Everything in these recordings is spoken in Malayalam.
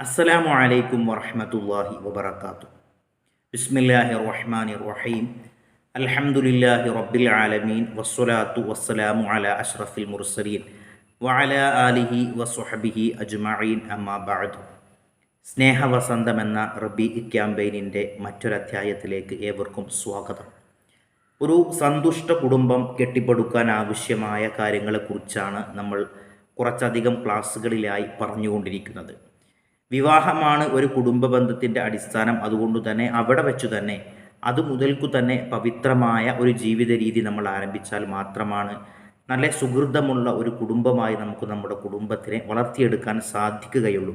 അസ്സലാമു അലൈക്കും വറഹ്മത്തുള്ളാഹി വബർക്കാത്തു ബിസ്മില്ലാഹി റഹ്മാനി റഹീം അൽഹംദുലില്ലാഹി റബ്ബിൽ ആലമീൻ. വസ്സലാത്തു വസ്സലാമു അലാ അഷ്റഫിൽ മുർസലീൻ. വഅലാ ആലിഹി വസ്വഹബിഹി അജ്മഈൻ. അമ്മാ ബഅദു. സ്നേഹവസന്തം എന്ന റബി ക്യാമ്പയിനിന്റെ മറ്റൊരധ്യായത്തിലേക്ക് ഏവർക്കും സ്വാഗതം. ഒരു സന്തുഷ്ട കുടുംബം കെട്ടിപ്പടുക്കാൻ ആവശ്യമായ കാര്യങ്ങളെക്കുറിച്ചാണ് നമ്മൾ കുറച്ചധികം ക്ലാസ്സുകളിലായി പറഞ്ഞുകൊണ്ടിരിക്കുന്നത്. വിവാഹമാണ് ഒരു കുടുംബ ബന്ധത്തിന്റെ അടിസ്ഥാനം. അതുകൊണ്ട് തന്നെ അവിടെ വെച്ചു തന്നെ അത് മുതൽക്കു തന്നെ പവിത്രമായ ഒരു ജീവിത രീതി നമ്മൾ ആരംഭിച്ചാൽ മാത്രമാണ് നല്ല സുഹൃതമുള്ള ഒരു കുടുംബമായി നമുക്ക് നമ്മുടെ കുടുംബത്തിനെ വളർത്തിയെടുക്കാൻ സാധിക്കുകയുള്ളൂ.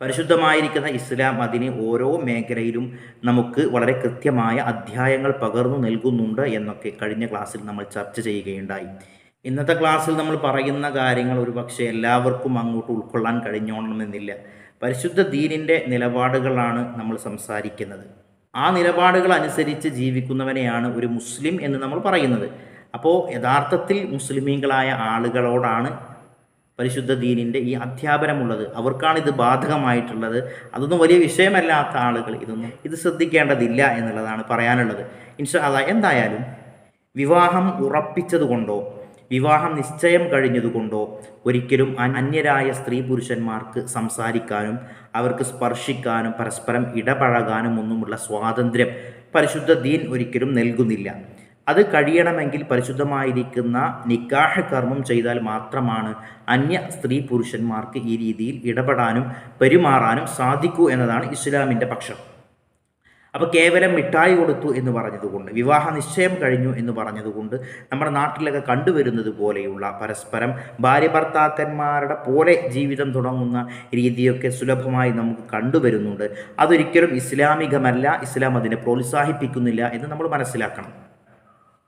പരിശുദ്ധമായിരിക്കുന്ന ഇസ്ലാം അതിന് ഓരോ മേഖലയിലും നമുക്ക് വളരെ കൃത്യമായ അധ്യായങ്ങൾ പകർന്നു നൽകുന്നുണ്ട് എന്നൊക്കെ കഴിഞ്ഞ ക്ലാസ്സിൽ നമ്മൾ ചർച്ച ചെയ്യുകയുണ്ടായി. ഇന്നത്തെ ക്ലാസ്സിൽ നമ്മൾ പറയുന്ന കാര്യങ്ങൾ ഒരുപക്ഷെ എല്ലാവർക്കും അങ്ങോട്ട് ഉൾക്കൊള്ളാൻ കഴിഞ്ഞോണമെന്നില്ല. പരിശുദ്ധ ദീനിന്റെ നിലപാടുകളാണ് നമ്മൾ സംസാരിക്കുന്നത്. ആ നിലപാടുകൾ അനുസരിച്ച് ജീവിക്കുന്നവനെയാണ് ഒരു മുസ്ലിം എന്ന് നമ്മൾ പറയുന്നത്. അപ്പോൾ യഥാർത്ഥത്തിൽ മുസ്ലിമീങ്ങളായ ആളുകളോടാണ് പരിശുദ്ധ ദീനിന്റെ ഈ അധ്യാപനമുള്ളത്. അവർക്കാണ് ഇത് ബാധകമായിട്ടുള്ളത്. അതൊന്നും വലിയ വിഷയമല്ലാത്ത ആളുകൾ ഇതൊന്നും ഇത് ശ്രദ്ധിക്കേണ്ടതില്ല എന്നുള്ളതാണ് പറയാനുള്ളത്. ഇൻഷാ എന്തായാലും വിവാഹം ഉറപ്പിച്ചതുകൊണ്ടോ വിവാഹം നിശ്ചയം കഴിഞ്ഞതുകൊണ്ടോ ഒരിക്കലും അന്യരായ സ്ത്രീ പുരുഷന്മാർക്ക് സംസാരിക്കാനും അവർക്ക് സ്പർശിക്കാനും പരസ്പരം ഇടപഴകാനും ഒന്നുമുള്ള സ്വാതന്ത്ര്യം പരിശുദ്ധ ദീൻ ഒരിക്കലും നൽകുന്നില്ല. അത് കഴിയണമെങ്കിൽ പരിശുദ്ധമായിരിക്കുന്ന നിക്കാഹ് കർമ്മം ചെയ്താൽ മാത്രമാണ് അന്യ സ്ത്രീ പുരുഷന്മാർക്ക് ഈ രീതിയിൽ ഇടപെടാനും പെരുമാറാനും സാധിക്കൂ എന്നതാണ് ഇസ്ലാമിന്റെ പക്ഷം. അപ്പോൾ കേവലം മിഠായി കൊടുത്തു എന്ന് പറഞ്ഞതുകൊണ്ട് വിവാഹ നിശ്ചയം കഴിഞ്ഞു എന്ന് പറഞ്ഞതുകൊണ്ട് നമ്മുടെ നാട്ടിലൊക്കെ കണ്ടുവരുന്നത് പോലെയുള്ള പരസ്പരം ഭാര്യ ഭർത്താക്കന്മാരുടെ പോലെ ജീവിതം തുടങ്ങുന്ന രീതിയൊക്കെ സുലഭമായി നമുക്ക് കണ്ടുവരുന്നുണ്ട്. അതൊരിക്കലും ഇസ്ലാമികമല്ല ഇസ്ലാം അതിനെ പ്രോത്സാഹിപ്പിക്കുന്നില്ല എന്ന് നമ്മൾ മനസ്സിലാക്കണം.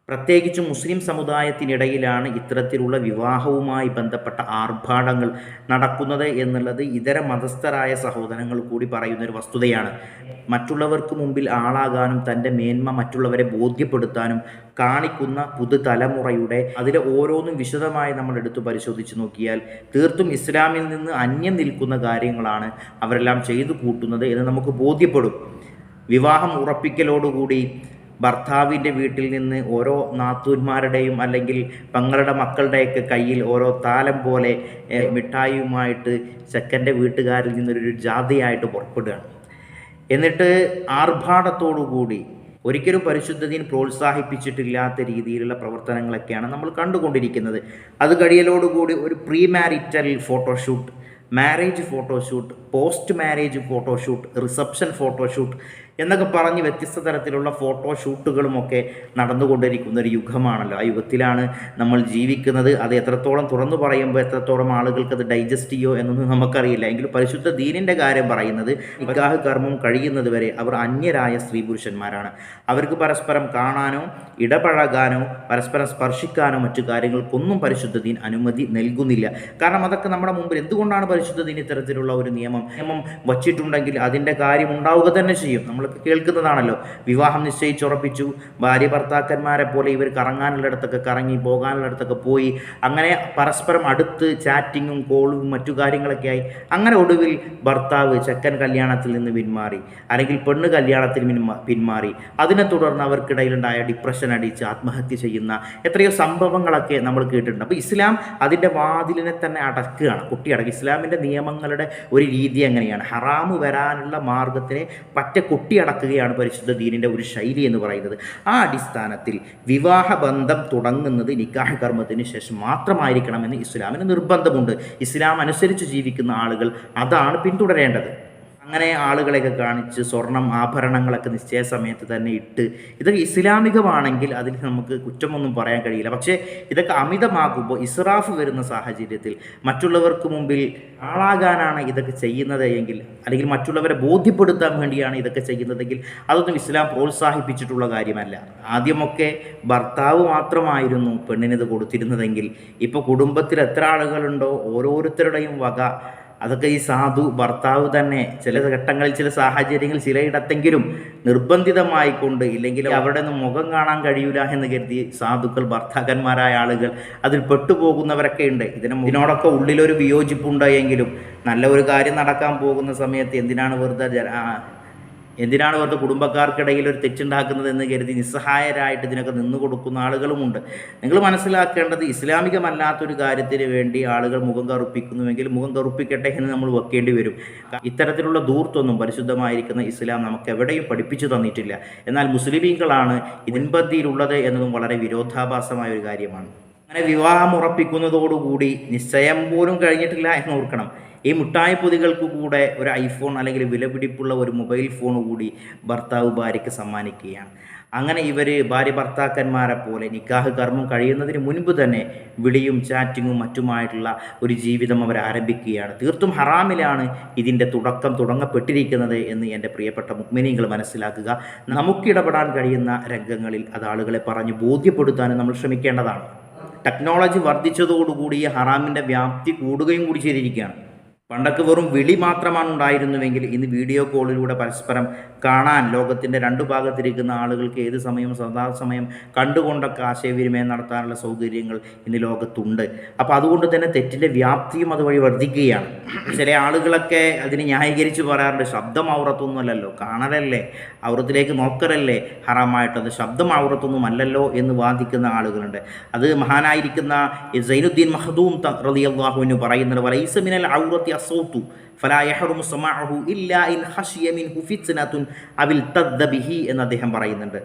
പ്രത്യേകിച്ചും മുസ്ലിം സമുദായത്തിനിടയിലാണ് ഇത്തരത്തിലുള്ള വിവാഹവുമായി ബന്ധപ്പെട്ട ആർഭാടങ്ങൾ നടക്കുന്നത് എന്നുള്ളത് ഇതര മതസ്ഥരായ സഹോദരങ്ങൾ കൂടി പറയുന്ന ഒരു വസ്തുതയാണ്. മറ്റുള്ളവർക്ക് മുമ്പിൽ ആളാകാനും തന്റെ മേന്മ മറ്റുള്ളവരെ ബോധ്യപ്പെടുത്താനും കാണിക്കുന്ന പുതുതലമുറയുടെ അതിലെ ഓരോന്നും വിശദമായി നമ്മൾ എടുത്തു പരിശോധിച്ച് നോക്കിയാൽ തീർത്തും ഇസ്ലാമിൽ നിന്ന് അന്യം നിൽക്കുന്ന കാര്യങ്ങളാണ് അവരെല്ലാം ചെയ്തു കൂട്ടുന്നത് എന്ന് നമുക്ക് ബോധ്യപ്പെടും. വിവാഹം ഉറപ്പിക്കലോടുകൂടി ഭർത്താവിന്റെ വീട്ടിൽ നിന്ന് ഓരോ നാത്തൂന്മാരുടെയും അല്ലെങ്കിൽ പങ്ങളുടെ മക്കളുടെയൊക്കെ കയ്യിൽ ഓരോ താലം പോലെ മിഠായിയുമായിട്ട് ചെക്കന്റെ വീട്ടുകാരിൽ നിന്നൊരു ജാതിയായിട്ട് പുറപ്പെടുകയാണ്. എന്നിട്ട് ആർഭാടത്തോടുകൂടി ഒരിക്കലും പരിശുദ്ധതയും പ്രോത്സാഹിപ്പിച്ചിട്ടില്ലാത്ത രീതിയിലുള്ള പ്രവർത്തനങ്ങളൊക്കെയാണ് നമ്മൾ കണ്ടുകൊണ്ടിരിക്കുന്നത്. അത് കഴിയലോടുകൂടി ഒരു pre marital photoshoot marriage photoshoot post marriage photoshoot reception photoshoot എന്നൊക്കെ പറഞ്ഞ് വ്യത്യസ്ത തരത്തിലുള്ള ഫോട്ടോ ഷൂട്ടുകളുമൊക്കെ നടന്നുകൊണ്ടിരിക്കുന്ന ഒരു യുഗമാണല്ലോ. ആ യുഗത്തിലാണ് നമ്മൾ ജീവിക്കുന്നത്. അത് എത്രത്തോളം തുറന്നു പറയുമ്പോൾ എത്രത്തോളം ആളുകൾക്ക് അത് ഡൈജസ്റ്റ് ചെയ്യോ എന്നൊന്നും നമുക്കറിയില്ല. എങ്കിലും പരിശുദ്ധ ദീനിന്റെ കാര്യം പറയുന്നത് വിവാഹ കർമ്മം കഴിയുന്നത് വരെ അവർ അന്യരായ സ്ത്രീ പുരുഷന്മാരാണ് അവർക്ക് പരസ്പരം കാണാനോ ഇടപഴകാനോ പരസ്പരം സ്പർശിക്കാനോ മറ്റു കാര്യങ്ങൾക്കൊന്നും പരിശുദ്ധ ദീൻ അനുമതി നൽകുന്നില്ല. കാരണം അതൊക്കെ നമ്മുടെ മുമ്പിൽ എന്തുകൊണ്ടാണ് പരിശുദ്ധ ദീൻ ഇത്തരത്തിലുള്ള ഒരു നിയമം നിയമം വച്ചിട്ടുണ്ടെങ്കിൽ അതിന്റെ കാര്യം ഉണ്ടാവുക തന്നെ ചെയ്യും. നമ്മൾ കേൾക്കുന്നതാണല്ലോ. വിവാഹം നിശ്ചയിച്ചുറപ്പിച്ചു. ഭാര്യ ഭർത്താക്കന്മാരെ പോലെ ഇവർ കറങ്ങാനുള്ളിടത്തൊക്കെ കറങ്ങി പോകാനുള്ളിടത്തൊക്കെ പോയി. അങ്ങനെ പരസ്പരം അടുത്ത് ചാറ്റിങ്ങും കോളും മറ്റു കാര്യങ്ങളൊക്കെ ആയി. അങ്ങനെ ഒടുവിൽ ഭർത്താവ് ചെക്കൻ കല്യാണത്തിൽ നിന്ന് പിന്മാറി. അല്ലെങ്കിൽ പെണ്ണ് കല്യാണത്തിൽ പിന്മാറി. അതിനെ തുടർന്ന് അവർക്കിടയിലുണ്ടായ ഡിപ്രഷൻ അടിച്ച് ആത്മഹത്യ ചെയ്യുന്ന എത്രയോ സംഭവങ്ങളൊക്കെ നമ്മൾ കേട്ടിട്ടുണ്ട്. അപ്പോൾ ഇസ്ലാം അതിന്റെ വാതിലിനെ തന്നെ അടക്കുകയാണ്. കുട്ടി അടക്കുക ഇസ്ലാമിന്റെ നിയമങ്ങളുടെ ഒരു രീതി എങ്ങനെയാണ് ഹറാമ് വരാനുള്ള മാർഗത്തിനെ പറ്റ കുട്ടി അടക്കുകയാണ് പരിശുദ്ധ ദീനിന്റെ ഒരു ശൈലി എന്ന് പറയുന്നത്. ആ അടിസ്ഥാനത്തിൽ വിവാഹബന്ധം തുടങ്ങുന്നത് നിക്കാഹ് കർമ്മത്തിന് ശേഷം മാത്രമായിരിക്കണമെന്ന് ഇസ്ലാമിന് നിർബന്ധമുണ്ട്. ഇസ്ലാം അനുസരിച്ച് ജീവിക്കുന്ന ആളുകൾ അതാണ് പിന്തുടരേണ്ടത്. അങ്ങനെ ആളുകളെയൊക്കെ കാണിച്ച് സ്വർണം ആഭരണങ്ങളൊക്കെ നിശ്ചയ സമയത്ത് തന്നെ ഇട്ട് ഇതൊക്കെ ഇസ്ലാമികമാണെങ്കിൽ അതിൽ നമുക്ക് കുറ്റമൊന്നും പറയാൻ കഴിയില്ല. പക്ഷേ ഇതൊക്കെ അമിതമാകുമ്പോൾ ഇസ്രാഫ് വരുന്ന സാഹചര്യത്തിൽ മറ്റുള്ളവർക്ക് മുമ്പിൽ ആളാകാനാണ് ഇതൊക്കെ ചെയ്യുന്നത് എങ്കിൽ അല്ലെങ്കിൽ മറ്റുള്ളവരെ ബോധ്യപ്പെടുത്താൻ വേണ്ടിയാണ് ഇതൊക്കെ ചെയ്യുന്നതെങ്കിൽ അതൊന്നും ഇസ്ലാം പ്രോത്സാഹിപ്പിച്ചിട്ടുള്ള കാര്യമല്ല. ആദ്യമൊക്കെ ഭർത്താവ് മാത്രമായിരുന്നു പെണ്ണിനിത് കൊടുത്തിരുന്നതെങ്കിൽ ഇപ്പോൾ കുടുംബത്തിൽ എത്ര ആളുകളുണ്ടോ ഓരോരുത്തരുടെയും വക അതൊക്കെ ഈ സാധു ഭർത്താവ് തന്നെ ചില ഘട്ടങ്ങളിൽ ചില സാഹചര്യങ്ങൾ ചിലയിടത്തെങ്കിലും നിർബന്ധിതമായിക്കൊണ്ട് ഇല്ലെങ്കിൽ അവരുടെ ഒന്നും മുഖം കാണാൻ കഴിയൂല എന്ന് കരുതി സാധുക്കൾ ഭർത്താക്കന്മാരായ ആളുകൾ അതിൽ പെട്ടുപോകുന്നവരൊക്കെ ഉണ്ട്. ഇതിന് ഇതിനോടൊക്കെ ഉള്ളിലൊരു വിയോജിപ്പുണ്ടായെങ്കിലും നല്ല ഒരു കാര്യം നടക്കാൻ പോകുന്ന സമയത്ത് എന്തിനാണ് വെറുതെ എന്തിനാണ് വെറുതെ കുടുംബക്കാർക്കിടയിൽ ഒരു തെറ്റുണ്ടാക്കുന്നത് എന്ന് കരുതി നിസ്സഹായരായിട്ട് ഇതിനൊക്കെ നിന്നു കൊടുക്കുന്ന ആളുകളുമുണ്ട്. നിങ്ങൾ മനസ്സിലാക്കേണ്ടത് ഇസ്ലാമികമല്ലാത്തൊരു കാര്യത്തിന് വേണ്ടി ആളുകൾ മുഖം കറുപ്പിക്കുന്നുവെങ്കിൽ മുഖം കറുപ്പിക്കട്ടെ എന്ന് നമ്മൾ വെക്കേണ്ടി വരും. ഇത്തരത്തിലുള്ള ദൂർത്തൊന്നും പരിശുദ്ധമായിരിക്കുന്ന ഇസ്ലാം നമുക്ക് എവിടെയും പഠിപ്പിച്ചു തന്നിട്ടില്ല. എന്നാൽ മുസ്ലിമീങ്ങളാണ് ഇതിൻപന്തിയിലുള്ളത് എന്നതും വളരെ വിരോധാഭാസമായ ഒരു കാര്യമാണ്. അങ്ങനെ വിവാഹം ഉറപ്പിക്കുന്നതോടുകൂടി നിശ്ചയം പോലും കഴിഞ്ഞിട്ടില്ല എന്ന് ഓർക്കണം. ഈ മുട്ടായ പൊതികൾക്ക് കൂടെ ഒരു ഐഫോൺ അല്ലെങ്കിൽ വിലപിടിപ്പുള്ള ഒരു മൊബൈൽ ഫോൺ കൂടി ഭർത്താവ് ഭാര്യയ്ക്ക് സമ്മാനിക്കുകയാണ്. അങ്ങനെ ഇവർ ഭാര്യ ഭർത്താക്കന്മാരെ പോലെ നിക്കാഹ് കർമ്മം കഴിയുന്നതിന് മുൻപ് തന്നെ വിളിയും ചാറ്റിങ്ങും മറ്റുമായിട്ടുള്ള ഒരു ജീവിതം അവർ ആരംഭിക്കുകയാണ്. തീർത്തും ഹറാമിലാണ് ഇതിന്റെ തുടക്കം തുടങ്ങപ്പെട്ടിരിക്കുന്നത് എന്ന് എന്റെ പ്രിയപ്പെട്ട മുക്മിനികൾ മനസ്സിലാക്കുക. നമുക്കിടപെടാൻ കഴിയുന്ന രംഗങ്ങളിൽ അത് ആളുകളെ പറഞ്ഞ് ബോധ്യപ്പെടുത്താനും നമ്മൾ ശ്രമിക്കേണ്ടതാണ്. ടെക്നോളജി വർദ്ധിച്ചതോടുകൂടി ഈ ഹറാമിന്റെ വ്യാപ്തി കൂടുകയും കൂടി ചെയ്തിരിക്കുകയാണ്. പണ്ടൊക്കെ വെറും വിളി മാത്രമാണ് ഉണ്ടായിരുന്നുവെങ്കിൽ ഇന്ന് വീഡിയോ കോളിലൂടെ പരസ്പരം കാണാൻ ലോകത്തിന്റെ രണ്ടു ഭാഗത്തിരിക്കുന്ന ആളുകൾക്ക് ഏത് സമയവും സദാസമയം കണ്ടുകൊണ്ടൊക്കെ ആശയവിനിമയം നടത്താനുള്ള സൗകര്യങ്ങൾ ഇന്ന് ലോകത്തുണ്ട്. അപ്പോൾ അതുകൊണ്ട് തന്നെ തെറ്റിന്റെ വ്യാപ്തിയും അതുവഴി വർദ്ധിക്കുകയാണ്. ചില ആളുകളൊക്കെ അതിന് ന്യായീകരിച്ച് പറയാറുണ്ട് ശബ്ദം ഔറത്തൊന്നുമല്ലല്ലോ കാണലല്ലേ ഔറത്തിലേക്ക് നോക്കലല്ലേ ഹറാമായിട്ടത് ശബ്ദം ഔറത്തൊന്നും അല്ലല്ലോ എന്ന് വാദിക്കുന്ന ആളുകളുണ്ട്. അത് മഹാനായിരിക്കുന്ന സൈനുദ്ദീൻ മഹദൂം റളിയല്ലാഹുവിന് പറയുന്നത് വലൈസ മിനൽ ഔറത്തി അസൗത്തു ഫലാ യഹ്റുമു ഇല്ലാ ഇൻ ഖശിയ മിൻഹു ഫിത്നതുൻ അവിൽ തദ്ദ എന്ന് അദ്ദേഹം പറയുന്നുണ്ട്.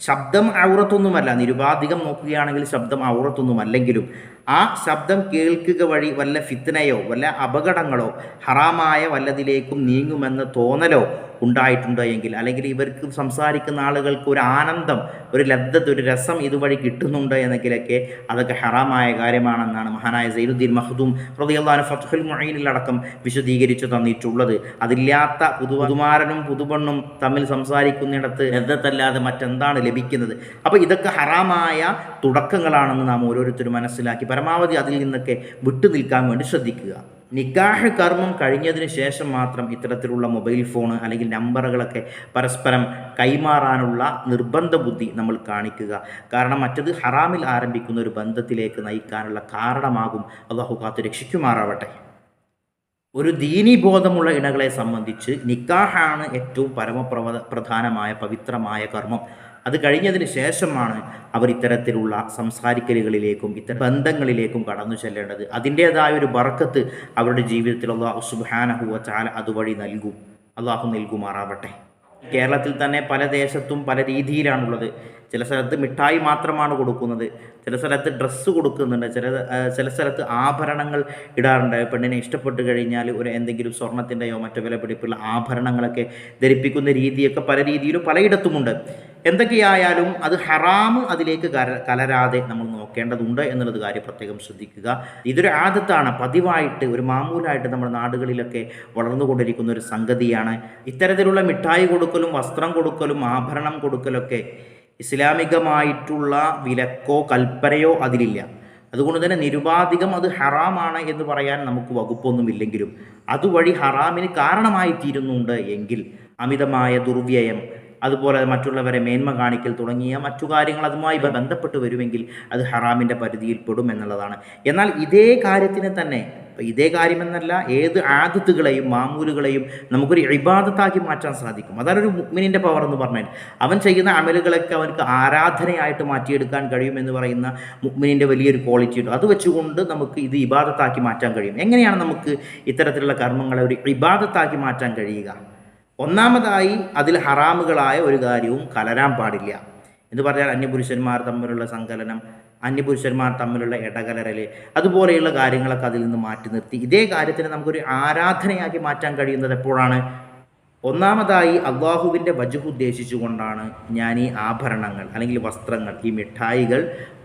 ശബ്ദം ഔറത്തൊന്നുമല്ല. നിരുപാധികം നോക്കുകയാണെങ്കിൽ ശബ്ദം ഔറത്തൊന്നുമല്ലെങ്കിലും ആ ശബ്ദം കേൾക്കുക വഴി വല്ല ഫിത്നയോ വല്ല അപകടങ്ങളോ ഹറാമായ വല്ലതിലേക്കും നീങ്ങുമെന്ന് തോന്നലോ ഉണ്ടായിട്ടുണ്ട് എങ്കിൽ അല്ലെങ്കിൽ ഇവർക്ക് സംസാരിക്കുന്ന ആളുകൾക്ക് ഒരു ആനന്ദം ഒരു ലബ്ധത ഒരു രസം ഇതുവഴി കിട്ടുന്നുണ്ട് എന്നെങ്കിലൊക്കെ അതൊക്കെ ഹറാമായ കാര്യമാണെന്നാണ് മഹാനായ സൈനുദ്ദീൻ മഹദൂം റളിയല്ലാഹു ഫത്ഹുൽ മുഈനിലടക്കം വിശദീകരിച്ചു തന്നിട്ടുള്ളത്. അതില്ലാത്ത പുതു പുതുമാരനും പുതുപെണ്ണും തമ്മിൽ സംസാരിക്കുന്നിടത്ത് ലബ്ധത്തല്ലാതെ മറ്റെന്താണ് ലഭിക്കുന്നത്? അപ്പോൾ ഇതൊക്കെ ഹറാമായ തുടക്കങ്ങളാണെന്ന് നാം ഓരോരുത്തരും മനസ്സിലാക്കി പരമാവധി അതിൽ നിന്നൊക്കെ വിട്ടു നിൽക്കാൻ വേണ്ടി ശ്രദ്ധിക്കുക. നിക്കാഹ് കർമ്മം കഴിഞ്ഞതിന് ശേഷം മാത്രം ഇത്തരത്തിലുള്ള മൊബൈൽ ഫോൺ അല്ലെങ്കിൽ നമ്പറുകളൊക്കെ പരസ്പരം കൈമാറാനുള്ള നിർബന്ധ ബുദ്ധി നമ്മൾ കാണിക്കുക. കാരണം മറ്റത് ഹറാമിൽ ആരംഭിക്കുന്ന ഒരു ബന്ധത്തിലേക്ക് നയിക്കാനുള്ള കാരണമാകും. അള്ളാഹു കാത്തു രക്ഷിക്കുമാറാവട്ടെ. ഒരു ദീനീബോധമുള്ള ഇണകളെ സംബന്ധിച്ച് നിക്കാഹാണ് ഏറ്റവും പരമപ്രവ പ്രധാനമായ പവിത്രമായ കർമ്മം. അത് കഴിഞ്ഞതിന് ശേഷമാണ് അവർ ഇത്തരത്തിലുള്ള സംസാരിക്കലുകളിലേക്കും ഇത്തരം ബന്ധങ്ങളിലേക്കും കടന്നു ചെല്ലേണ്ടത്. അതിന്റേതായ ഒരു ബറക്കത്ത് അവരുടെ ജീവിതത്തിൽ അള്ളാഹു സുബാനഹുവ ചാല അതുവഴി നൽകും. അള്ളാഹു നൽകുമാറാവട്ടെ. കേരളത്തിൽ തന്നെ പല ദേശത്തും പല രീതിയിലാണുള്ളത്. ചില സ്ഥലത്ത് മിഠായി മാത്രമാണ് കൊടുക്കുന്നത്. ചില സ്ഥലത്ത് ഡ്രസ്സ് കൊടുക്കുന്നുണ്ട്. ചില ചില സ്ഥലത്ത് ആഭരണങ്ങൾ ഇടാറുണ്ട്. പെണ്ണിനെ ഇഷ്ടപ്പെട്ട് കഴിഞ്ഞാൽ ഒരു എന്തെങ്കിലും സ്വർണത്തിന്റെയോ മറ്റോ വിലപിടിപ്പുള്ള ആഭരണങ്ങളൊക്കെ ധരിപ്പിക്കുന്ന രീതിയൊക്കെ പല രീതിയിലും പലയിടത്തുമുണ്ട്. എന്തൊക്കെയായാലും അത് ഹറാമ് അതിലേക്ക് കലരാതെ നമ്മൾ നോക്കേണ്ടതുണ്ട് എന്നുള്ളത് കാര്യം പ്രത്യേകം ശ്രദ്ധിക്കുക. ഇതൊരു ആദത്താണ്. പതിവായിട്ട് ഒരു മാമൂലായിട്ട് നമ്മുടെ നാടുകളിലൊക്കെ വളർന്നുകൊണ്ടിരിക്കുന്ന ഒരു സംഗതിയാണ്. ഇത്തരത്തിലുള്ള മിഠായി കൊടുക്കലും വസ്ത്രം കൊടുക്കലും ആഭരണം കൊടുക്കലൊക്കെ ഇസ്ലാമികമായിട്ടുള്ള വിലക്കോ കൽപ്പനയോ അതിലില്ല. അതുകൊണ്ട് തന്നെ നിരുപാധികം അത് ഹറാമാണ് എന്ന് പറയാൻ നമുക്ക് വകുപ്പൊന്നുമില്ലെങ്കിലും അതുവഴി ഹറാമിന് കാരണമായി തീരുന്നുണ്ട് എങ്കിൽ അമിതമായ ദുർവ്യയം അതുപോലെ മറ്റുള്ളവരെ മേന്മ കാണിക്കൽ തുടങ്ങിയ മറ്റു കാര്യങ്ങൾ അതുമായി ബന്ധപ്പെട്ട് വരുമെങ്കിൽ അത് ഹറാമിന്റെ പരിധിയിൽ പെടും എന്നുള്ളതാണ്. എന്നാൽ ഇതേ കാര്യത്തിന് തന്നെ ഇതേ കാര്യമെന്നല്ല ഏത് ആദത്തുകളെയും മാമൂലുകളെയും നമുക്കൊരു ഇബാദത്താക്കി മാറ്റാൻ സാധിക്കും. അതാണ് ഒരു മുക്മിനിന്റെ പവർ എന്ന് പറഞ്ഞാൽ. അവൻ ചെയ്യുന്ന അമലുകളൊക്കെ അവർക്ക് ആരാധനയായിട്ട് മാറ്റിയെടുക്കാൻ കഴിയും എന്ന് പറയുന്ന മുക്മിനിന്റെ വലിയൊരു ക്വാളിറ്റി ഉണ്ട്. അത് വെച്ചുകൊണ്ട് നമുക്ക് ഇത് ഇബാദത്താക്കി മാറ്റാൻ കഴിയും. എങ്ങനെയാണ് നമുക്ക് ഇത്തരത്തിലുള്ള കർമ്മങ്ങളെ ഒരു ഇബാദത്താക്കി മാറ്റാൻ കഴിയുക? ഒന്നാമതായി അതിൽ ഹറാമുകളായ ഒരു കാര്യവും കലരാൻ പാടില്ല. എന്ന് പറഞ്ഞാൽ അന്യപുരുഷന്മാർ തമ്മിലുള്ള സങ്കലനം അന്യപുരുഷന്മാർ തമ്മിലുള്ള ഇടകലരൽ അതുപോലെയുള്ള കാര്യങ്ങളൊക്കെ അതിൽ നിന്ന് മാറ്റി നിർത്തി. ഇതേ കാര്യത്തിന് നമുക്കൊരു ആരാധനയാക്കി മാറ്റാൻ കഴിയുന്നത് എപ്പോഴാണ്? ഒന്നാമതായി അള്ളാഹുവിന്റെ വജുഹ് ഉദ്ദേശിച്ചുകൊണ്ടാണ് ഞാൻ ഈ ആഭരണങ്ങൾ അല്ലെങ്കിൽ വസ്ത്രങ്ങൾ ഈ മിഠായികൾ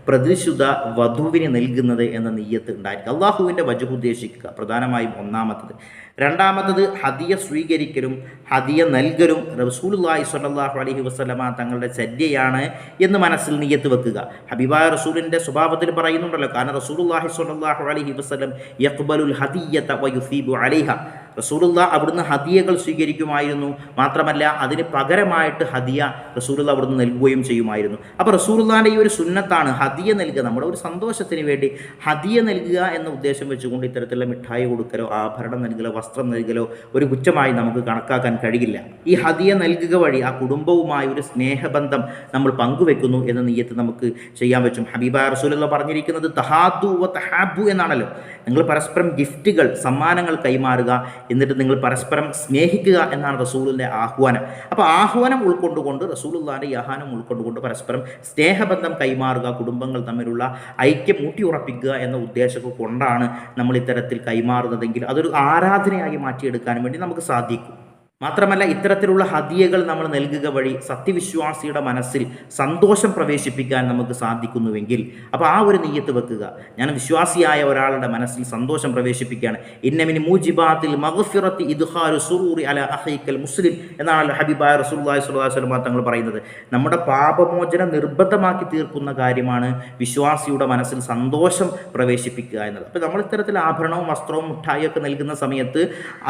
പ്രതിശുദ്ധ വധുവിന് നൽകുന്നത് എന്ന നീയത്ത് ഉണ്ടായിരിക്കും. അള്ളാഹുവിന്റെ വജുഹ് ഉദ്ദേശിക്കുക. പ്രധാനമായും ഒന്നാമത്തത്. രണ്ടാമത്തത് ഹദിയ സ്വീകരിക്കലും ഹദിയ നൽകലും റസൂലുള്ളാഹി സ്വല്ലല്ലാഹു അലഹി വസ്ലമ തങ്ങളുടെ ചര്യയാണ് എന്ന് മനസ്സിൽ നീയത്ത് വെക്കുക. ഹബിബായ റസൂലിന്റെ സ്വഭാവത്തിൽ പറയുന്നുണ്ടല്ലോ കാരണം റസൂലുള്ളാഹി സ്വല്ലല്ലാഹു അലഹി വസ്ലം യഖ്ബലുൽ ഹദിയത വയുഫീബു അലൈഹ. റസൂലുള്ള അവിടുന്ന് ഹദിയകൾ സ്വീകരിക്കുമായിരുന്നു. മാത്രമല്ല അതിന് പകരമായിട്ട് ഹദിയ റസൂലുള്ള അവിടുന്ന് നൽകുകയും ചെയ്യുമായിരുന്നു. അപ്പോൾ റസൂലുള്ളാന്റെ ഈ ഒരു സുന്നത്താണ് ഹദിയ നൽകുക. നമ്മുടെ ഒരു സന്തോഷത്തിന് വേണ്ടി ഹദിയ നൽകുക എന്ന ഉദ്ദേശം വെച്ചുകൊണ്ട് ഇത്തരത്തിലുള്ള മിഠായി കൊടുക്കലോ ആഭരണം നൽകലോ വസ്ത്രം നൽകലോ ഒരു കുറ്റമായി നമുക്ക് കണക്കാക്കാൻ കഴിയില്ല. ഈ ഹദിയ നൽകുക വഴി ആ കുടുംബവുമായി ഒരു സ്നേഹബന്ധം നമ്മൾ പങ്കുവെക്കുന്നു എന്ന നീയത്ത് നമുക്ക് ചെയ്യാൻ പറ്റും. ഹബീബ റസൂലുള്ള പറഞ്ഞിരിക്കുന്നത് തഹാദു വ തഹാബു എന്നാണല്ലോ. നിങ്ങൾ പരസ്പരം ഗിഫ്റ്റുകൾ സമ്മാനങ്ങൾ കൈമാറുക എന്നിട്ട് നിങ്ങൾ പരസ്പരം സ്നേഹിക്കുക എന്നാണ് റസൂലിന്റെ ആഹ്വാനം. അപ്പോൾ ആഹ്വാനം ഉൾക്കൊണ്ടുകൊണ്ട് റസൂലുള്ളാന്റെ ഈ ആഹ്വാനം ഉൾക്കൊണ്ടുകൊണ്ട് പരസ്പരം സ്നേഹബന്ധം കൈമാറുക കുടുംബങ്ങൾ തമ്മിലുള്ള ഐക്യം ഊട്ടിയുറപ്പിക്കുക എന്ന ഉദ്ദേശമൊക്കെ കൊണ്ടാണ് നമ്മൾ ഇത്തരത്തിൽ കൈമാറുന്നതെങ്കിൽ അതൊരു ആരാധനയായി മാറ്റിയെടുക്കാൻ വേണ്ടി നമുക്ക് സാധിക്കും. മാത്രമല്ല ഇത്തരത്തിലുള്ള ഹദിയകൾ നമ്മൾ നൽകുക വഴി സത്യവിശ്വാസിയുടെ മനസ്സിൽ സന്തോഷം പ്രവേശിപ്പിക്കാൻ നമുക്ക് സാധിക്കുന്നുവെങ്കിൽ അപ്പോൾ ആ ഒരു നെയ്യത്ത് വെക്കുക. ഞാൻ വിശ്വാസിയായ ഒരാളുടെ മനസ്സിൽ സന്തോഷം പ്രവേശിപ്പിക്കുകയാണ്. ഇന്നമിന് മൂജിബാത്തിൽ മഹഫിറത്തി ഇദ്ഹാരു സുറൂറി അല അഹൈക്കൽ മുസ്ലിം എന്നാണ് ഹബിബായ റസൂല്ലാഹി വസല്ലം തങ്ങൾ പറയുന്നത്. നമ്മുടെ പാപമോചനം നിർബന്ധമാക്കി തീർക്കുന്ന കാര്യമാണ് വിശ്വാസിയുടെ മനസ്സിൽ സന്തോഷം പ്രവേശിപ്പിക്കുക എന്നത്. അപ്പോൾ നമ്മൾ ഇത്തരത്തിൽ ആഭരണവും വസ്ത്രവും മുഠായിയൊക്കെ നൽകുന്ന സമയത്ത്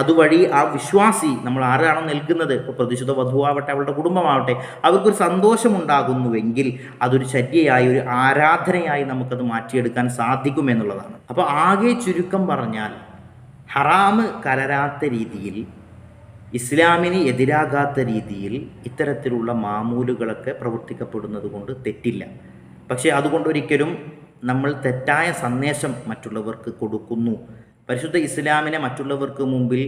അതുവഴി ആ വിശ്വാസി നമ്മൾ ആരാണോ നൽകുന്നത് ഇപ്പോൾ പ്രതിശുദ്ധ വധുവാവട്ടെ അവളുടെ കുടുംബമാവട്ടെ അവർക്കൊരു സന്തോഷമുണ്ടാകുന്നുവെങ്കിൽ അതൊരു ചര്യയായി ഒരു ആരാധനയായി നമുക്കത് മാറ്റിയെടുക്കാൻ സാധിക്കുമെന്നുള്ളതാണ് അപ്പോൾ ആകെ ചുരുക്കം പറഞ്ഞാൽ ഹറാമ് കലരാത്ത രീതിയിൽ ഇസ്ലാമിന് എതിരാകാത്ത രീതിയിൽ ഇത്തരത്തിലുള്ള മാമൂലുകളൊക്കെ പ്രവർത്തിക്കപ്പെടുന്നത് കൊണ്ട് തെറ്റില്ല. പക്ഷേ അതുകൊണ്ടൊരിക്കലും നമ്മൾ തെറ്റായ സന്ദേശം മറ്റുള്ളവർക്ക് കൊടുക്കുന്നു. പരിശുദ്ധ ഇസ്ലാമിനെ മറ്റുള്ളവർക്ക് മുമ്പിൽ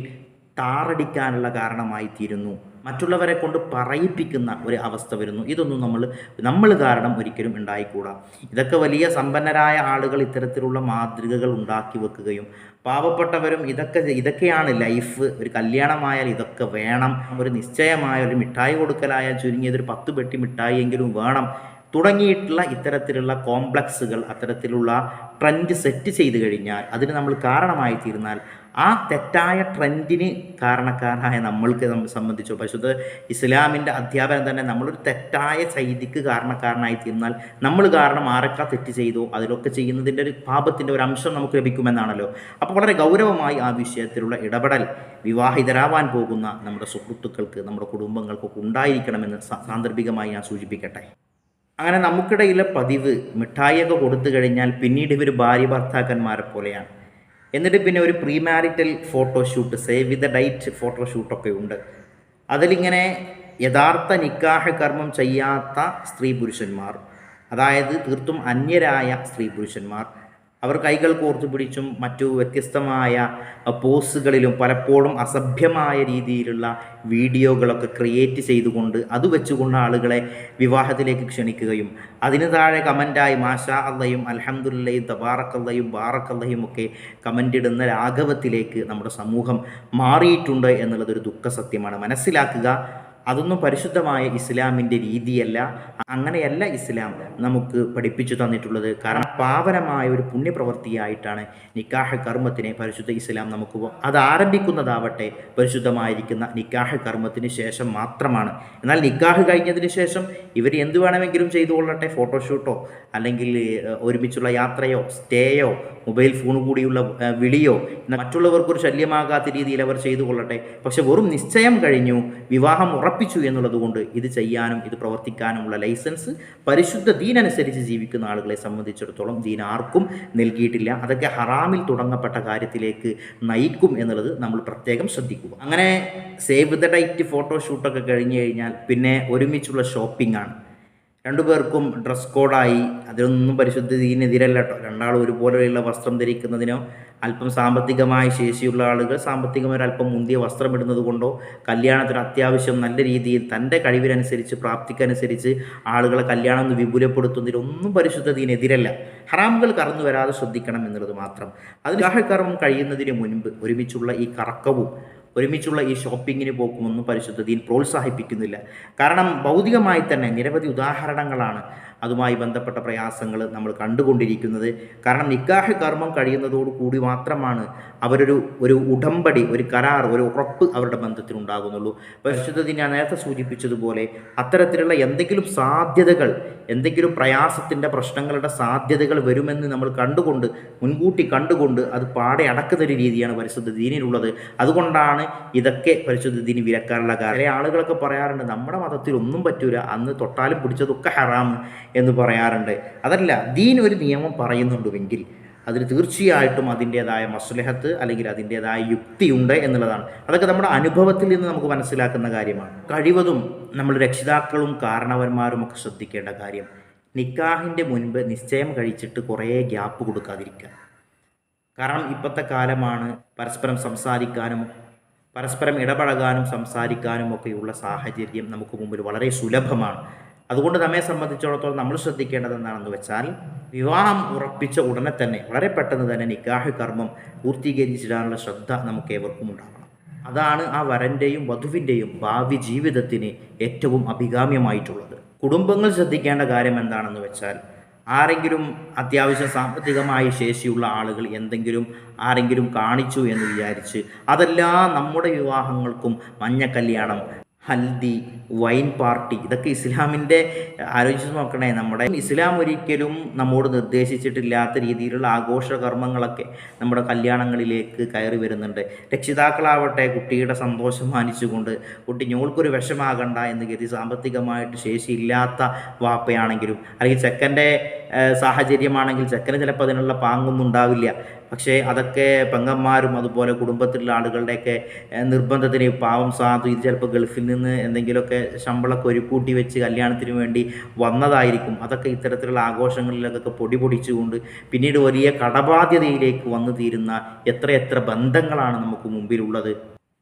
താറടിക്കാനുള്ള കാരണമായി തീരുന്നു മറ്റുള്ളവരെ കൊണ്ട് പറയിപ്പിക്കുന്ന ഒരു അവസ്ഥ വരുന്നു. ഇതൊന്നും നമ്മൾ നമ്മൾ കാരണം ഒരിക്കലും ഉണ്ടായിക്കൂടാ. ഇതൊക്കെ വലിയ സമ്പന്നരായ ആളുകൾ ഇത്തരത്തിലുള്ള മാതൃകകൾ ഉണ്ടാക്കി വെക്കുകയും പാവപ്പെട്ടവരും ഇതൊക്കെ ഇതൊക്കെയാണ് ലൈഫ് ഒരു കല്യാണമായാൽ ഇതൊക്കെ വേണം. ഒരു നിശ്ചയമായ ഒരു മിഠായി കൊടുക്കലായാൽ ചുരുങ്ങിയതൊരു പത്ത് പെട്ടി മിഠായിയെങ്കിലും വേണം. തുടങ്ങിയിട്ടുള്ള ഇത്തരത്തിലുള്ള കോംപ്ലക്സുകൾ അത്തരത്തിലുള്ള ട്രെൻഡ് സെറ്റ് ചെയ്ത് കഴിഞ്ഞാൽ അതിന് നമ്മൾ കാരണമായി തീർന്നാൽ ആ തെറ്റായ ട്രെൻഡിന് കാരണക്കാരനായ നമ്മൾക്ക് നമ്മൾ സംബന്ധിച്ചു. പരിശുദ്ധ ഇസ്ലാമിന്റെ അധ്യാപനം തന്നെ നമ്മളൊരു തെറ്റായ ചെയ്തിക്ക് കാരണക്കാരനായി തീർന്നാൽ നമ്മൾ കാരണം ആരൊക്കെ തെറ്റ് ചെയ്തു അതിലൊക്കെ ചെയ്യുന്നതിന്റെ ഒരു പാപത്തിന്റെ ഒരു അംശം നമുക്ക് ലഭിക്കുമെന്നാണല്ലോ. അപ്പോൾ വളരെ ഗൗരവമായി ആ വിഷയത്തിലുള്ള ഇടപെടൽ വിവാഹിതരാവാൻ പോകുന്ന നമ്മുടെ സുഹൃത്തുക്കൾക്ക് നമ്മുടെ കുടുംബങ്ങൾക്കൊക്കെ ഉണ്ടായിരിക്കണമെന്ന് സാന്ദർഭികമായി ഞാൻ സൂചിപ്പിക്കട്ടെ. അങ്ങനെ നമുക്കിടയിലെ പതിവ് മിഠായിയൊക്കെ കൊടുത്തു കഴിഞ്ഞാൽ പിന്നീട് ഇവർ ഭാര്യ ഭർത്താക്കന്മാരെ പോലെയാണ്. എന്നിട്ട് പിന്നെ ഒരു pre marital photoshoot save with date ഫോട്ടോഷൂട്ടൊക്കെ ഉണ്ട്. അതിലിങ്ങനെ യഥാർത്ഥ നിക്കാഹ കർമ്മം ചെയ്യാത്ത സ്ത്രീ പുരുഷന്മാർ അതായത് തീർത്തും അന്യരായ സ്ത്രീ പുരുഷന്മാർ അവർ കൈകൾ കോർത്തു പിടിച്ചും മറ്റു വ്യത്യസ്തമായ പോസുകളിലും പലപ്പോഴും അസഭ്യമായ രീതിയിലുള്ള വീഡിയോകളൊക്കെ ക്രിയേറ്റ് ചെയ്തുകൊണ്ട് അത് വെച്ചുകൊണ്ട് ആളുകളെ വിവാഹത്തിലേക്ക് ക്ഷണിക്കുകയും അതിന് താഴെ കമന്റായി മാഷാ അള്ളയും അലഹമുല്ലയും തബാറക്കല്ലയും ബാറക്കല്ലയും ഒക്കെ കമന്റ് ഇടുന്ന രാഘവത്തിലേക്ക് നമ്മുടെ സമൂഹം മാറിയിട്ടുണ്ട് എന്നുള്ളതൊരു ദുഃഖസത്യമാണ് മനസ്സിലാക്കുക അതൊന്നും പരിശുദ്ധമായ ഇസ്ലാമിന്റെ രീതിയല്ല അങ്ങനെയല്ല ഇസ്ലാം നമുക്ക് പഠിപ്പിച്ചു തന്നിട്ടുള്ളത്. കാരണം പാവനമായ ഒരു പുണ്യപ്രവൃത്തിയായിട്ടാണ് നിക്കാഹ കർമ്മത്തിനെ പരിശുദ്ധ ഇസ്ലാം നമുക്ക് അത് ആരംഭിക്കുന്നതാവട്ടെ പരിശുദ്ധമായിരിക്കുന്ന നിക്കാഹ കർമ്മത്തിന് ശേഷം മാത്രമാണ്. എന്നാൽ നിക്കാഹ് കഴിഞ്ഞതിന് ശേഷം ഇവർ എന്ത് വേണമെങ്കിലും ചെയ്തുകൊള്ളട്ടെ? ഫോട്ടോഷൂട്ടോ അല്ലെങ്കിൽ ഒരുമിച്ചുള്ള യാത്രയോ സ്റ്റേയോ മൊബൈൽ ഫോൺ കൂടിയുള്ള വിളിയോ മറ്റുള്ളവർക്കൊരു ശല്യമാകാത്ത രീതിയിൽ അവർ ചെയ്തു കൊള്ളട്ടെ പക്ഷെ വെറും നിശ്ചയം കഴിഞ്ഞു വിവാഹം ഉറപ്പിച്ചു എന്നുള്ളതുകൊണ്ട് ഇത് ചെയ്യാനും ഇത് പ്രവർത്തിക്കാനുമുള്ള ലൈസൻസ് പരിശുദ്ധ ദീനനുസരിച്ച് ജീവിക്കുന്ന ആളുകളെ സംബന്ധിച്ചിടത്തോളം ദീൻ ആർക്കും നൽകിയിട്ടില്ല. അതൊക്കെ ഹറാമിൽ തുടങ്ങപ്പെട്ട കാര്യത്തിലേക്ക് നയിക്കും എന്നുള്ളത് നമ്മൾ പ്രത്യേകം ശ്രദ്ധിക്കുക. അങ്ങനെ സേവ് ദ ഡൈറ്റ് ഫോട്ടോഷൂട്ടൊക്കെ കഴിഞ്ഞു കഴിഞ്ഞാൽ പിന്നെ ഒരുമിച്ചുള്ള ഷോപ്പിംഗ് ആണ്. രണ്ടുപേർക്കും ഡ്രസ് കോഡായി. അതിനൊന്നും പരിശുദ്ധ ദീനെതിരല്ല കേട്ടോ രണ്ടാളും ഒരുപോലെയുള്ള വസ്ത്രം ധരിക്കുന്നതിനോ അല്പം സാമ്പത്തികമായ ശേഷിയുള്ള ആളുകൾ സാമ്പത്തികമായി അല്പം മുന്തിയ വസ്ത്രമിടുന്നത് കൊണ്ടോ കല്യാണത്തിന് അത്യാവശ്യം നല്ല രീതിയിൽ തന്റെ കഴിവിനനുസരിച്ച് പ്രാപ്തിക്കനുസരിച്ച് ആളുകളെ കല്യാണം ഒന്ന് വിപുലപ്പെടുത്തുന്നതിലൊന്നും പരിശുദ്ധതിനെതിരല്ല ഹറാമുകൾ കറന്നു വരാതെ ശ്രദ്ധിക്കണം എന്നുള്ളത് മാത്രം. അതിന് വിവാഹകർമ്മം കഴിയുന്നതിന് മുൻപ് ഒരുമിച്ചുള്ള ഈ കറക്കവും ഒരുമിച്ചുള്ള ഈ ഷോപ്പിങ്ങിന് പോക്കുമൊന്നും പരിശുദ്ധതയിൽ പ്രോത്സാഹിപ്പിക്കുന്നില്ല. കാരണം ഭൗതികമായി തന്നെ നിരവധി ഉദാഹരണങ്ങളാണ് അതുമായി ബന്ധപ്പെട്ട പ്രയാസങ്ങൾ നമ്മൾ കണ്ടുകൊണ്ടിരിക്കുന്നത്. കാരണം നിക്കാഹ് കർമ്മം കഴിയുന്നതോടുകൂടി മാത്രമാണ് അവരൊരു ഒരു ഉടമ്പടി ഒരു കരാർ ഒരു ഉറപ്പ് അവരുടെ ബന്ധത്തിൽ ഉണ്ടാകുന്നുള്ളൂ പരിശുദ്ധതി ഞാൻ നേരത്തെ സൂചിപ്പിച്ചതുപോലെ അത്തരത്തിലുള്ള എന്തെങ്കിലും സാധ്യതകൾ എന്തെങ്കിലും പ്രയാസത്തിന്റെ പ്രശ്നങ്ങളുടെ സാധ്യതകൾ വരുമെന്ന് നമ്മൾ കണ്ടുകൊണ്ട് മുൻകൂട്ടി കണ്ടുകൊണ്ട് അത് പാടെ അടക്കുന്ന ഒരു രീതിയാണ് പരിശുദ്ധ ദീനിലുള്ളത്. അതുകൊണ്ടാണ് ഇതൊക്കെ പരിശുദ്ധ ദീനി വിലക്കാനുള്ള കാരണം. ആളുകളൊക്കെ പറയാറുണ്ട് നമ്മുടെ മതത്തിൽ ഒന്നും പറ്റൂല. അന്ന് തൊട്ടാലും പിടിച്ചതൊക്കെ ഹറാം. എന്ന് പറയാറുണ്ട്. അതല്ല ദീൻ ഒരു നിയമം പറയുന്നുണ്ടുവെങ്കിൽ അതിന് തീർച്ചയായിട്ടും അതിന്റേതായ മസ്ലഹത്ത് അല്ലെങ്കിൽ അതിന്റേതായ യുക്തിയുണ്ട് എന്നുള്ളതാണ്. അതൊക്കെ നമ്മുടെ അനുഭവത്തിൽ നിന്ന് നമുക്ക് മനസ്സിലാക്കുന്ന കാര്യമാണ്. കഴിവതും നമ്മൾ രക്ഷിതാക്കളും കാരണവന്മാരും ഒക്കെ ശ്രദ്ധിക്കേണ്ട കാര്യം നിക്കാഹിന്റെ മുൻപ് നിശ്ചയം കഴിച്ചിട്ട് കുറേ ഗ്യാപ്പ് കൊടുക്കാതിരിക്കുക. കാരണം ഇപ്പോഴത്തെ കാലമാണ് പരസ്പരം സംസാരിക്കാനും പരസ്പരം ഇടപഴകാനും സംസാരിക്കാനും ഒക്കെയുള്ള സാഹചര്യം നമുക്ക് മുമ്പിൽ വളരെ സുലഭമാണ്. അതുകൊണ്ട് നമ്മെ സംബന്ധിച്ചിടത്തോളം നമ്മൾ ശ്രദ്ധിക്കേണ്ടത് എന്താണെന്ന് വെച്ചാൽ വിവാഹം ഉറപ്പിച്ച ഉടനെ തന്നെ വളരെ പെട്ടെന്ന് തന്നെ നിക്കാഹ് കർമ്മം പൂർത്തീകരിച്ചിടാനുള്ള ശ്രദ്ധ നമുക്ക് ഏവർക്കും ഉണ്ടാകണം അതാണ് ആ വരന്റെയും വധുവിന്റെയും ഭാവി ജീവിതത്തിന് ഏറ്റവും അഭികാമ്യമായിട്ടുള്ളത്. കുടുംബങ്ങൾ ശ്രദ്ധിക്കേണ്ട കാര്യം എന്താണെന്ന് വെച്ചാൽ ആരെങ്കിലും അത്യാവശ്യം സാമ്പത്തികമായ ശേഷിയുള്ള ആളുകൾ എന്തെങ്കിലും ആരെങ്കിലും കാണിച്ചു എന്ന് വിചാരിച്ച് അതെല്ലാം നമ്മുടെ വിവാഹങ്ങൾക്കും മഞ്ഞ കല്യാണം ഹൽദി വൈൻ പാർട്ടി ഇതൊക്കെ ഇസ്ലാമിന്റെ ആലോചിച്ച് നോക്കണേ നമ്മുടെ ഇസ്ലാം ഒരിക്കലും നമ്മോട് നിർദ്ദേശിച്ചിട്ടില്ലാത്ത രീതിയിലുള്ള ആഘോഷ കർമ്മങ്ങളൊക്കെ നമ്മുടെ കല്യാണങ്ങളിലേക്ക് കയറി വരുന്നുണ്ട്. രക്ഷിതാക്കളാവട്ടെ കുട്ടിയുടെ സന്തോഷം മാനിച്ചുകൊണ്ട് കുട്ടി ഞോൾക്കൊരു വിഷമാകണ്ട എന്ന് കരുതി സാമ്പത്തികമായിട്ട് ശേഷിയില്ലാത്ത വാപ്പയാണെങ്കിലും അല്ലെങ്കിൽ ചെക്കന്റെ സാഹചര്യമാണെങ്കിൽ ചെക്കന് ചിലപ്പോൾ അതിനുള്ള പാങ്ങൊന്നും ഉണ്ടാവില്ല. പക്ഷേ അതൊക്കെ പെങ്ങന്മാരും അതുപോലെ കുടുംബത്തിലുള്ള ആളുകളുടെയൊക്കെ നിർബന്ധത്തിന് പാവം സാധു ഇത് ചിലപ്പോൾ ഗൾഫിൽ നിന്ന് എന്തെങ്കിലുമൊക്കെ ശമ്പളമൊക്കെ ഒരു കൂട്ടി വെച്ച് കല്യാണത്തിന് വേണ്ടി വന്നതായിരിക്കും. അതൊക്കെ ഇത്തരത്തിലുള്ള ആഘോഷങ്ങളിലൊക്കെ പൊടി പൊടിച്ചുകൊണ്ട് പിന്നീട് വലിയ കടബാധ്യതയിലേക്ക് വന്നു തീരുന്ന എത്രയെത്ര ബന്ധങ്ങളാണ് നമുക്ക് മുമ്പിലുള്ളത്.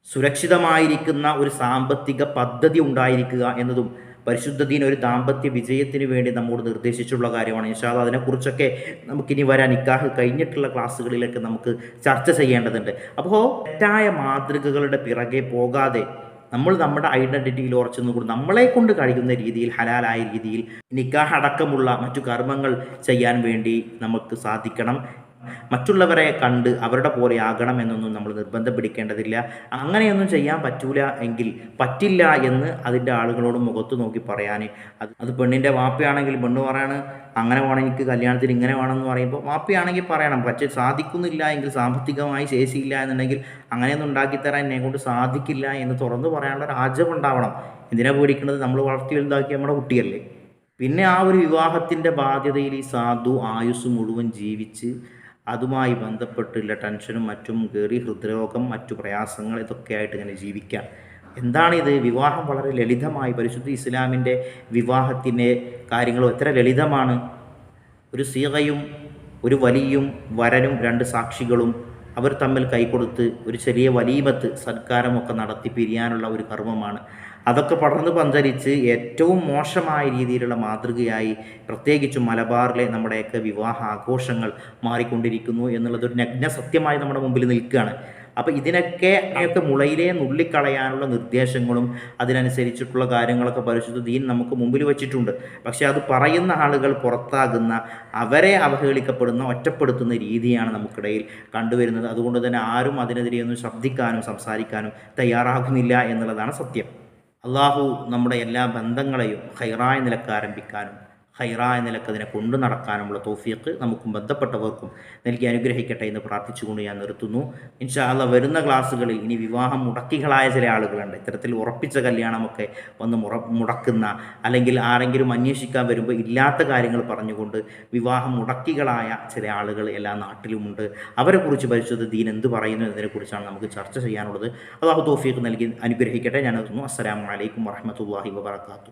സുരക്ഷിതമായിരിക്കുന്ന ഒരു സാമ്പത്തിക പദ്ധതി ഉണ്ടായിരിക്കുക എന്നതും പരിശുദ്ധ ദീൻ ഒരു ദാമ്പത്യ വിജയത്തിന് വേണ്ടി നമ്മോട് നിർദ്ദേശിച്ചിട്ടുള്ള കാര്യമാണ്. ഇൻഷാല്ല അതിനെക്കുറിച്ചൊക്കെ നമുക്കിനി വരാൻ നിക്കാഹ് കഴിഞ്ഞിട്ടുള്ള ക്ലാസ്സുകളിലൊക്കെ നമുക്ക് ചർച്ച ചെയ്യേണ്ടതുണ്ട്. അപ്പോൾ തെറ്റായ മാതൃകകളുടെ പിറകെ പോകാതെ നമ്മൾ നമ്മുടെ ഐഡന്റിറ്റിയിൽ ഉറച്ചു നമ്മളെ കൊണ്ട് കഴിയുന്ന രീതിയിൽ ഹലാലായ രീതിയിൽ നിക്കാഹ് അടക്കമുള്ള മറ്റു കർമ്മങ്ങൾ ചെയ്യാൻ വേണ്ടി നമുക്ക് സാധിക്കണം. മറ്റുള്ളവരെ കണ്ട് അവരുടെ പോലെ ആകണം എന്നൊന്നും നമ്മൾ നിർബന്ധം പിടിക്കേണ്ടതില്ല. അങ്ങനെയൊന്നും ചെയ്യാൻ പറ്റൂല എങ്കിൽ പറ്റില്ല എന്ന് അതിന്റെ ആളുകളോട് മുഖത്ത് നോക്കി പറയാൻ അത് അത് പെണ്ണിന്റെ വാപ്പയാണെങ്കിൽ പെണ്ണ് പറയാണ് അങ്ങനെ വേണം എനിക്ക് കല്യാണത്തിന് ഇങ്ങനെ വേണമെന്ന് പറയുമ്പോൾ വാപ്പയാണെങ്കിൽ പറയണം. പക്ഷേ സാധിക്കുന്നില്ല എങ്കിൽ സാമ്പത്തികമായി ശേഷിയില്ല എന്നുണ്ടെങ്കിൽ അങ്ങനെയൊന്നും ഉണ്ടാക്കിത്തരാൻ എന്നെ കൊണ്ട് സാധിക്കില്ല എന്ന് തുറന്നു പറയാനുള്ള രാജ്യം ഉണ്ടാവണം. എന്തിനാ പേടിക്കുന്നത്? നമ്മൾ വളർത്തി വലുതാക്കി നമ്മുടെ കുട്ടിയല്ലേ. പിന്നെ ആ ഒരു വിവാഹത്തിന്റെ ബാധ്യതയിൽ ഈ സാധു ആയുസ് മുഴുവൻ ജീവിച്ച് അതുമായി ബന്ധപ്പെട്ടുള്ള ടെൻഷനും മറ്റും കയറി ഹൃദ്രോഗം മറ്റു പ്രയാസങ്ങൾ ഇതൊക്കെയായിട്ട് ഇങ്ങനെ ജീവിക്കാം. എന്താണിത്? വിവാഹം വളരെ ലളിതമായി. പരിശുദ്ധ ഇസ്ലാമിന്റെ വിവാഹത്തിന്റെ കാര്യങ്ങളും എത്ര ലളിതമാണ്. ഒരു സീകയും ഒരു വലിയും വരനും രണ്ട് സാക്ഷികളും അവർ തമ്മിൽ കൈകൊടുത്ത് ഒരു ചെറിയ വലീമത്ത് സൽക്കാരമൊക്കെ നടത്തി പിരിയാനുള്ള ഒരു കർമ്മമാണ്. അതൊക്കെ പടർന്ന് പന്തരിച്ച് ഏറ്റവും മോശമായ രീതിയിലുള്ള മാതൃകയായി പ്രത്യേകിച്ചും മലബാറിലെ നമ്മുടെയൊക്കെ വിവാഹ ആഘോഷങ്ങൾ മാറിക്കൊണ്ടിരിക്കുന്നു എന്നുള്ളതൊരു നഗ്ന സത്യമായി നമ്മുടെ മുമ്പിൽ നിൽക്കുകയാണ്. അപ്പോൾ ഇതിനൊക്കെ ഒക്കെ മുളയിലെ നുള്ളിക്കളയാനുള്ള നിർദ്ദേശങ്ങളും അതിനനുസരിച്ചിട്ടുള്ള കാര്യങ്ങളൊക്കെ പരിശുദ്ധ ദീൻ നമുക്ക് മുമ്പിൽ വെച്ചിട്ടുണ്ട്. പക്ഷേ അത് പറയുന്ന ആളുകൾ പുറത്താകുന്ന അവരെ അവഹേളിക്കപ്പെടുന്ന ഒറ്റപ്പെടുത്തുന്ന രീതിയാണ് നമുക്കിടയിൽ കണ്ടുവരുന്നത്. അതുകൊണ്ട് തന്നെ ആരും അതിനെതിരെ ഒന്നും ശബ്ദിക്കാനും സംസാരിക്കാനും തയ്യാറാകുന്നില്ല എന്നുള്ളതാണ് സത്യം. അള്ളാഹു നമ്മുടെ എല്ലാ ബന്ധങ്ങളെയും ഹൈറായ നിലയ്ക്ക് ആരംഭിക്കാനും ഹൈറായ നിലയ്ക്ക് അതിനെ കൊണ്ടു നടക്കാനുമുള്ള തോഫിയക്ക് നമുക്കും ബന്ധപ്പെട്ടവർക്കും നൽകി അനുഗ്രഹിക്കട്ടെ എന്ന് പ്രാർത്ഥിച്ചുകൊണ്ട് ഞാൻ നിർത്തുന്നു. ഇൻഷാല്ല വരുന്ന ക്ലാസ്സുകളിൽ ഇനി വിവാഹം മുടക്കികളായ ചില ആളുകളുണ്ട്. ഇത്തരത്തിൽ ഉറപ്പിച്ച കല്യാണമൊക്കെ വന്ന് മുറ മുടക്കുന്ന അല്ലെങ്കിൽ ആരെങ്കിലും അന്വേഷിക്കാൻ വരുമ്പോൾ ഇല്ലാത്ത കാര്യങ്ങൾ പറഞ്ഞുകൊണ്ട് വിവാഹം മുടക്കികളായ ചില ആളുകൾ എല്ലാ നാട്ടിലുമുണ്ട്. അവരെക്കുറിച്ച് പരിശോധന ദീൻ എന്ത് പറയുന്നു എന്നതിനെക്കുറിച്ചാണ് നമുക്ക് ചർച്ച ചെയ്യാനുള്ളത്. അള്ളാഹു തോഫിയക്ക് നൽകി അനുഗ്രഹിക്കട്ടെ. ഞാൻ നിർത്തുന്നു. അസ്സലാമലൈക്കും വറഹമത്തല്ലാഹി വാത്തു